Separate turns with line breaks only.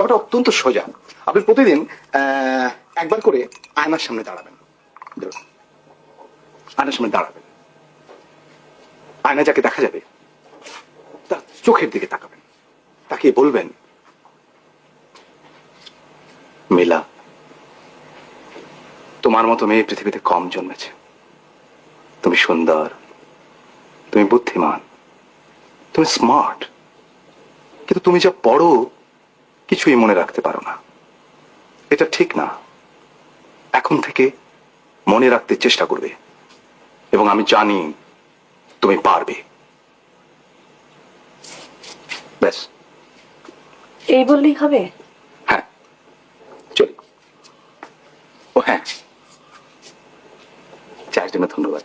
ব্যাপারটা অত্যন্ত সোজা। আপনি প্রতিদিন একবার করে আয়নার সামনে দাঁড়াবেন। আয়নার সামনে দাঁড়াবেন। আয়না যাকে দেখা যাবে, তার চোখের দিকে তাকাবেন। তাকিয়ে বলবেন, মিলা, তোমার মতো মেয়ে পৃথিবীতে কম জন্মেছে। তুমি সুন্দর, তুমি বুদ্ধিমান, তুমি স্মার্ট। কিন্তু তুমি যা পড়ো কিছুই মনে রাখতে পারো না। এটা ঠিক না। এখন থেকে মনে রাখতে চেষ্টা করবে। এবং আমি জানি তুমি পারবে। ব্যাস।
এই বললেই হবে? হ্যাঁ। চলি। ও হ্যাঁ। চায়ের জন্য ধন্যবাদ।